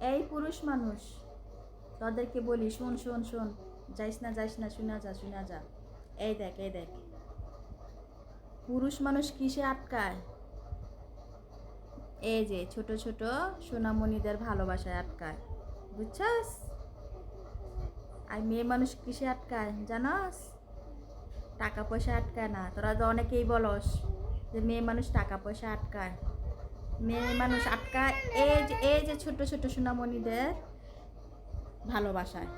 এই পুরুষ মানুষ, তাদেরকে বলি, শোন শোন শোন, যাইস না যাইস না, শুনা যা শুনা যা। এই দেখ এই দেখ। পুরুষ মানুষ কিসে আটকায়? এই যে ছোট ছোট সোনামণিদের ভালোবাসায় আটকায়। বুঝছস? আর মেয়ে মানুষ কিসে আটকায়, জানস? টাকা পয়সা আটকায় না। তোরা তো অনেকেই বলস যে মেয়ে মানুষ টাকা পয়সা আটকায়। মেয়ে মানুষ আটকায়। এই যে এই যে ছোট ছোট সোনামণিদের ভালোবাসায়,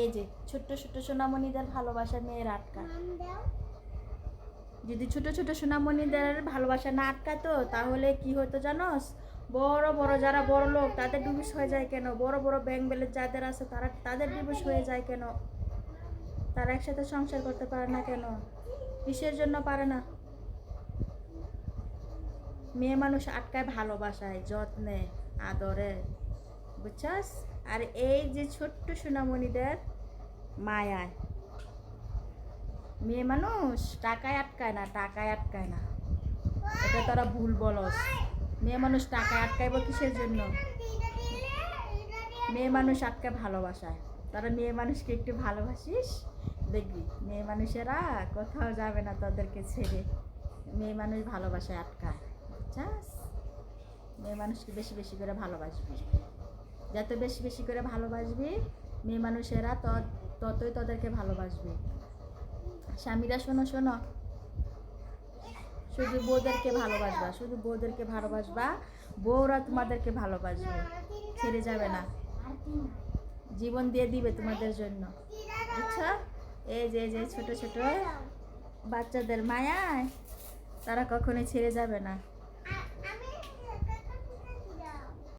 এই যে ছোট্ট ছোট্ট সোনামণিদের ভালোবাসায় মেয়েরা আটকায়। যদি ছোট ছোট সোনামণিদের ভালোবাসা না আটকাতো তাহলে কি হতো জানোস? বড় বড় যারা বড় লোক, তাদের ডিভোর্স হয়ে যায় কেন? বড় বড় ব্যাংক ব্যালেন্স যাদের আছে, তারা তাদের ডিভোর্স হয়ে যায় কেন? তারা একসাথে সংসার করতে পারে না কেন? কিসের জন্য পারে না? মেয়ে মানুষ আটকায় ভালোবাসায়, যত্নে, আদরে, বুঝছস? আর এই যে ছোট্ট সোনামণিদের মায়ায়, মেয়ে মানুষ টাকায় আটকায় না, টাকায় আটকায় না। এটা তারা ভুল বলস। মেয়ে মানুষ টাকায় আটকাইব কিসের জন্য? মেয়ে মানুষ আটকায় ভালোবাসায়। তারা মেয়ে মানুষকে একটু ভালোবাসিস? দেখবি, মেয়ে মানুষেরা কোথাও যাবে না তাদেরকে ছেড়ে। মেয়ে মানুষ ভালোবাসায় আটকায়। বুঝছাস মেয়ে মানুষকে বেশি বেশি করে ভালোবাসবি। যত বেশি বেশি করে ভালোবাসবি, মেয়ে মানুষেরা তত- ততই তাদেরকে ভালোবাসবে। স্বামীরা শোনো শোনো। শুধু বউদেরকে ভালোবাসবা, শুধু বউদেরকে ভালোবাসবা, বউরা তোমাদেরকে ভালোবাসবে। ছেড়ে যাবে না। জীবন দিয়ে দিবে তোমাদের জন্য। বুঝছ? এই যে যে ছোট ছোট বাচ্চাদের মায়ায় তারা কখনোই ছেড়ে যাবে না।